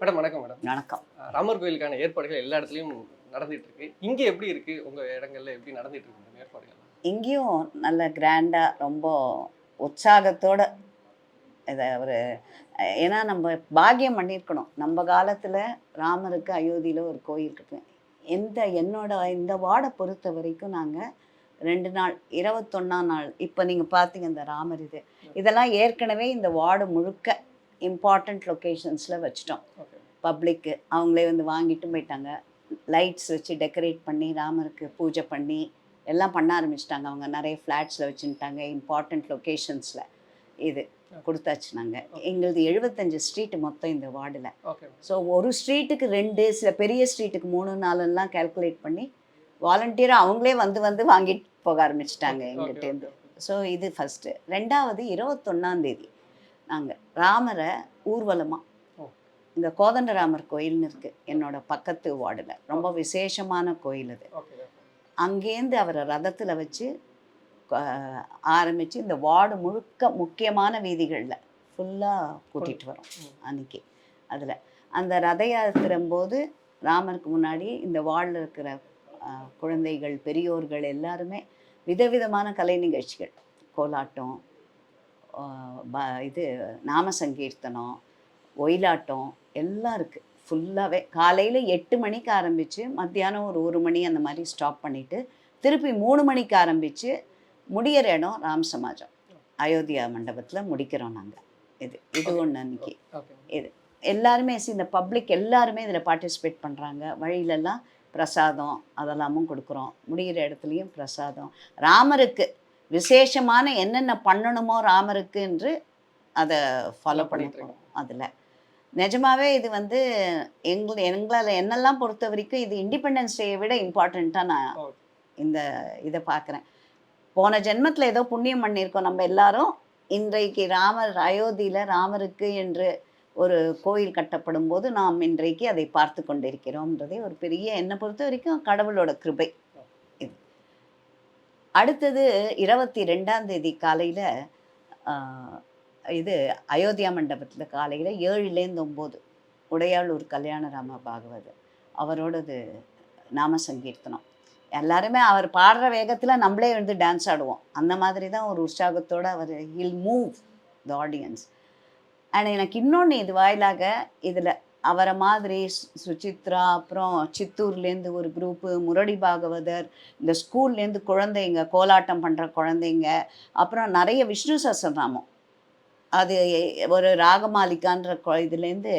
Madam வணக்கம் madam. வணக்கம். ராமர் கோயிலுக்கான ஏற்பாடுகள் எல்லா இடத்துலயும் நடந்துட்டு இருக்கு இங்க எப்படி இருக்கு? உங்க இடங்கள்ல எப்படி நடந்துட்டு இருக்கு ஏற்பாடுகள் இங்கேயும் நல்ல கிராண்டாக ரொம்ப உற்சாகத்தோட இதை ஒரு ஏன்னா நம்ம பாக்கியம் பண்ணியிருக்கணும். நம்ம காலத்தில் ராமருக்கு அயோத்தியில் ஒரு கோயில் இருக்கு. எந்த என்னோட இந்த வார்டை பொறுத்த வரைக்கும் நாங்கள் ரெண்டு நாள் இருபத்தொன்னாம் நாள் இப்போ நீங்கள் பார்த்தீங்க இந்த ராமர் இது. இதெல்லாம் ஏற்கனவே இந்த வார்டு முழுக்க இம்பார்ட்டண்ட் லொக்கேஷன்ஸில் வச்சிட்டோம். பப்ளிக்கு அவங்களே வந்து வாங்கிட்டு போயிட்டாங்க. லைட்ஸ் வச்சு டெக்கரேட் பண்ணி ராமருக்கு பூஜை பண்ணி எல்லாம் பண்ண ஆரம்பிச்சிட்டாங்க. அவங்க நிறைய ஃப்ளாட்ஸில் வச்சுட்டாங்க இம்பார்ட்டண்ட் லொக்கேஷன்ஸில் இது கொடுத்தாச்சு நாங்கள் எங்களுது எழுபத்தஞ்சு ஸ்ட்ரீட் மொத்தம் இந்த வார்டில். ஸோ ஒரு ஸ்ட்ரீட்டுக்கு ரெண்டு சில பெரிய ஸ்ட்ரீட்டுக்கு மூணு நாலுலாம் கால்குலேட் பண்ணி வாலண்டியராக அவங்களே வந்து வந்து வாங்கிட்டு போக ஆரம்பிச்சிட்டாங்க எங்கிட்டேருந்து ஸோ இது ஃபஸ்ட்டு ரெண்டாவது இருபத்தொன்னாம் தேதி நாங்கள் ராமரை ஊர்வலமாக. இந்த கோதண்டராமர் கோயில்னு இருக்குது என்னோட பக்கத்து வார்டில். ரொம்ப விசேஷமான கோயில் அது. அங்கேருந்து அவரை ரதத்தில் வச்சு ஆரம்பித்து இந்த வார்டு முழுக்க முக்கியமான வீதிகளில் ஃபுல்லாக கூட்டிகிட்டு வரோம் ம். அன்னைக்கு அதில். அந்த ரத யாத்திரம்போது ராமருக்கு முன்னாடி இந்த வார்டில் இருக்கிற குழந்தைகள் பெரியோர்கள் எல்லாருமே விதவிதமான கலை நிகழ்ச்சிகள். கோலாட்டம் இது நாம சங்கீர்த்தனம் ஒயிலாட்டம் எல்லாம் இருக்குது ஃபுல்லாகவே காலையில் எட்டு மணிக்கு ஆரம்பித்து மத்தியானம் ஒரு ஒரு மணி அந்த மாதிரி ஸ்டாப் பண்ணிவிட்டு திருப்பி மூணு மணிக்கு ஆரம்பித்து முடியிற இடம் ராம் சமாஜம். அயோத்தியா மண்டபத்தில் முடிக்கிறோம் நாங்கள் இது இது ஒன்று அன்னைக்கு. இது. எல்லாருமே இந்த பப்ளிக் எல்லாருமே இதில் பார்ட்டிசிபேட் பண்ணுறாங்க வழியிலெல்லாம் பிரசாதம் அதெல்லாமும் கொடுக்குறோம். முடிகிற இடத்துலையும் பிரசாதம். ராமருக்கு விசேஷமான என்னென்ன பண்ணணுமோ ராமருக்கு என்று அதை ஃபாலோ பண்ணிட்டு அதில். நிஜமாவே இது வந்து எங்களை எங்களால் என்னெல்லாம் பொறுத்த வரைக்கும் இது இண்டிபெண்டன்ஸ் டேயை விட இம்பார்ட்டண்ட்டாக நான். இந்த இதை பார்க்குறேன் போன ஜென்மத்தில் ஏதோ புண்ணியம் பண்ணியிருக்கோம் நம்ம எல்லாரும். இன்றைக்கு ராமர் அயோத்தியில் ராமருக்கு என்று ஒரு கோயில் கட்டப்படும் போது நாம் இன்றைக்கு அதை பார்த்து கொண்டிருக்கிறோம்ன்றதே ஒரு பெரிய என்னை பொறுத்த வரைக்கும் கடவுளோட கிருபை இது. அடுத்தது இருபத்தி ரெண்டாம் தேதி காலையில் இது அயோத்தியா மண்டபத்தில் காலையில் ஏழுலேருந்து ஒம்பது. உடையாளூர் கல்யாணராம பாகவதர். அவரோடது நாம சங்கீர்த்தனம். எல்லாருமே அவர் பாடுற வேகத்தில் நம்மளே வந்து டான்ஸ் ஆடுவோம். அந்த மாதிரி தான் ஒரு உற்சாகத்தோடு அவர் he'll move the audience and எனக்கு இன்னொன்று இது வாயிலாக இதில் அவரை மாதிரி சு- சுசித்ரா அப்புறம் சித்தூர்லேருந்து ஒரு குரூப்பு முரடி பாகவதர் இந்த ஸ்கூல்லேருந்து குழந்தைங்க கோலாட்டம் பண்ணுற குழந்தைங்க அப்புறம் நிறைய விஷ்ணு சஹஸ்ரநாமம் அது ஒரு ராகமாலிகான்ற கொ- இதுலேருந்து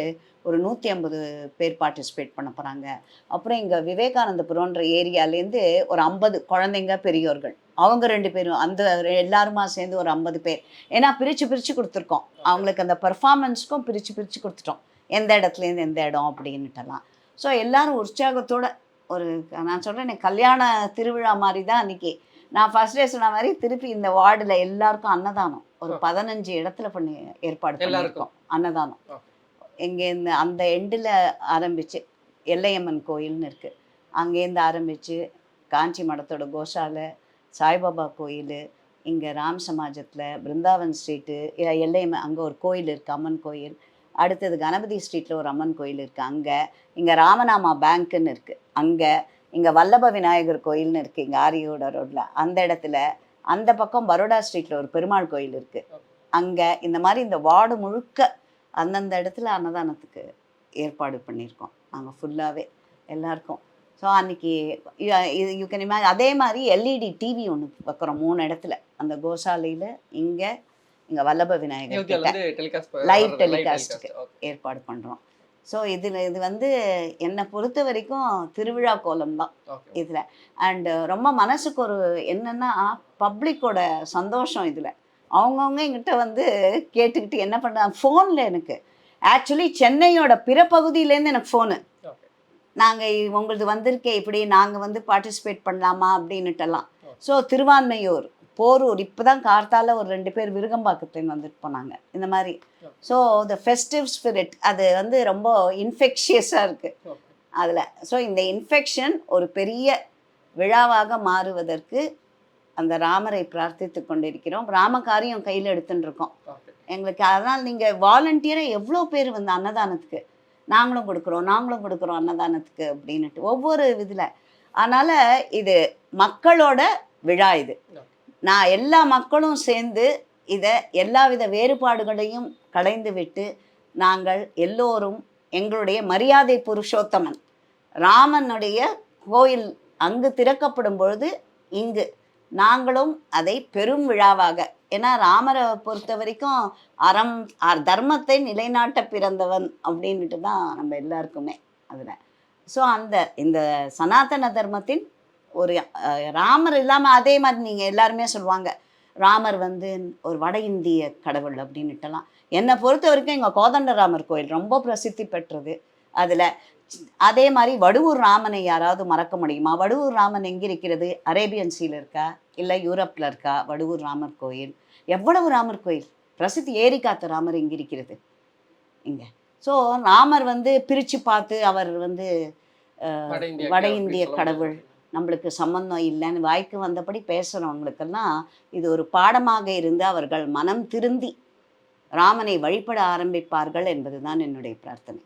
ஒரு நூற்றி ஐம்பது பேர் பார்ட்டிசிபேட் பண்ண போகிறாங்க அப்புறம் இங்கே விவேகானந்தபுரம்ன்ற ஏரியாலேருந்து ஒரு ஐம்பது குழந்தைங்க பெரியோர்கள். அவங்க ரெண்டு பேரும் அந்த எல்லாருமா சேர்ந்து ஒரு ஐம்பது பேர். ஏன்னா பிரித்து பிரித்து கொடுத்துருக்கோம். அவங்களுக்கு அந்த பர்ஃபார்மன்ஸ்க்கும் பிரித்து பிரித்து கொடுத்துட்டோம். எந்த இடத்துலேருந்து எந்த இடம் அப்படின்னுட்டெல்லாம். ஸோ எல்லாரும் உற்சாகத்தோட ஒரு நான் சொல்கிறேன் எனக்கு கல்யாண திருவிழா மாதிரி தான் அன்றைக்கி நான் ஃபர்ஸ்ட் டே சொன்ன மாதிரி திருப்பி இந்த வார்டில் எல்லாருக்கும் அன்னதானம். ஒரு பதினஞ்சு இடத்துல பண்ணி ஏற்பாடு. பண்ணியிருக்கோம். அன்னதானம். எங்கேருந்து அந்த எண்டில் ஆரம்பித்து எல்லையம்மன் கோயில்னு இருக்குது அங்கேருந்து ஆரம்பித்து காஞ்சி மடத்தோட கோஷாலை சாய்பாபா கோயில் இங்கே ராம் சமாஜத்தில் பிருந்தாவன் ஸ்ட்ரீட்டு எல்லையம்மன் அங்கே ஒரு கோயில் இருக்குது அம்மன் கோயில். அடுத்தது கணபதி ஸ்ட்ரீட்டில் ஒரு அம்மன் கோயில் இருக்குது அங்கே. இங்கே ராமநாமா பேங்க்குன்னு இருக்குது அங்கே இங்கே வல்லப விநாயகர் கோயில்னு இருக்குது இங்கே ஆரியோட ரோட்டில் அந்த இடத்துல அந்த பக்கம் பரோடா ஸ்ட்ரீட்டில் ஒரு பெருமாள் கோயில் இருக்குது அங்கே இந்த மாதிரி இந்த வார்டு முழுக்க அந்தந்த இடத்துல அன்னதானத்துக்கு ஏற்பாடு பண்ணியிருக்கோம். நாங்கள் ஃபுல்லாகவே எல்லாருக்கும். ஸோ அன்னைக்கு யூ கேன் இமேஜ் அதே மாதிரி எல்இடி டிவி ஒன்று வைக்கிறோம் மூணு இடத்துல. அந்த கோசாலையில் இங்கே இங்கே வல்லப விநாயகர் அயோத்தியால கிட்ட இருந்து டெலிகாஸ்ட் Live telecast க்கு. ஏற்பாடு பண்ணுறோம் ஸோ இதில் இது வந்து என்னை பொறுத்த வரைக்கும் திருவிழா கோலம் தான் இதில். அண்டு ரொம்ப மனசுக்கு ஒரு என்னென்னா பப்ளிக்கோட சந்தோஷம் இதில். அவங்கவுங்க எங்கிட்ட வந்து கேட்டுக்கிட்டு என்ன பண்ணுறாங்க ஃபோனில் எனக்கு. ஆக்சுவலி சென்னையோட பிற பகுதியிலேருந்து எனக்கு ஃபோனு நாங்கள் உங்களது வந்திருக்கே இப்படி நாங்கள் வந்து பார்ட்டிசிபேட் பண்ணலாமா அப்படின்னுட்டெல்லாம். ஸோ திருவான்மையூர். போரூர். இப்போ தான் கார்த்தால ஒரு ரெண்டு பேர் விருகம்பாக்கத்துலேருந்து வந்துட்டு போனாங்க. இந்த மாதிரி. ஸோ த ஃபெஸ்டிவ் ஸ்பிரிட் அது வந்து ரொம்ப இன்ஃபெக்ஷியஸாக இருக்குது அதில். ஸோ இந்த இன்ஃபெக்ஷன் ஒரு பெரிய விழாவாக மாறுவதற்கு அந்த ராமரை பிரார்த்தித்து கொண்டிருக்கிறோம். ராமகாரியம் கையில் எடுத்துட்டுருக்கோம் எங்களுக்கு அதனால் நீங்கள் வாலண்டியராக எவ்வளோ பேர் வந்து அன்னதானத்துக்கு நாங்களும் கொடுக்குறோம் நாங்களும் கொடுக்குறோம் அன்னதானத்துக்கு அப்படின்னுட்டு. ஒவ்வொரு இதில். அதனால் இது மக்களோட விழா இது. நான் எல்லா மக்களும் சேர்ந்து இதை எல்லாவித வேறுபாடுகளையும் களைந்து விட்டு நாங்கள் எல்லோரும் எங்களுடைய மரியாதை புருஷோத்தமன். ராமனுடைய கோயில் அங்கு திறக்கப்படும் பொழுது இங்கு நாங்களும் அதை பெரும் விழாவாக ஏன்னா ராமரை பொறுத்த வரைக்கும் அறம் அ- தர்மத்தை நிலைநாட்ட பிறந்தவன் அப்படின்ட்டு தான் நம்ம எல்லாருக்குமே அதில். ஸோ அந்த இந்த சனாதன தர்மத்தின் ஒரு ராமர் இல்லாமல் அதே மாதிரி நீங்கள் எல்லாருமே சொல்லுவாங்க. ராமர் வந்து ஒரு வட இந்திய கடவுள் அப்படின்னுட்டலாம். என்னை பொறுத்த வரைக்கும் எங்கள் கோதண்டராமர் கோயில் ரொம்ப பிரசித்தி பெற்றது. அதில் அதே மாதிரி வடுவூர் ராமனை யாராவது மறக்க முடியுமா? வடுவூர் ராமன் எங்கே இருக்கிறது? அரேபியன் சீல இருக்கா? இல்லை யூரோப்பில் இருக்கா? வடுவூர் ராமர் கோயில். எவ்வளவு ராமர் கோயில்? பிரசித்தி ஏரி காத்த ராமர் எங்கே இருக்கிறது? இங்கே. ஸோ ராமர் வந்து பிரித்து பார்த்து அவர் வந்து வட இந்திய கடவுள். நம்மளுக்கு சம்பந்தம் இல்லைன்னு வாய்க்கு வந்தபடி பேசுகிறவங்களுக்கெல்லாம் இது ஒரு பாடமாக இருந்து அவர்கள் மனம் திருந்தி ராமனை வழிபட ஆரம்பிப்பார்கள் என்பதுதான் என்னுடைய பிரார்த்தனை.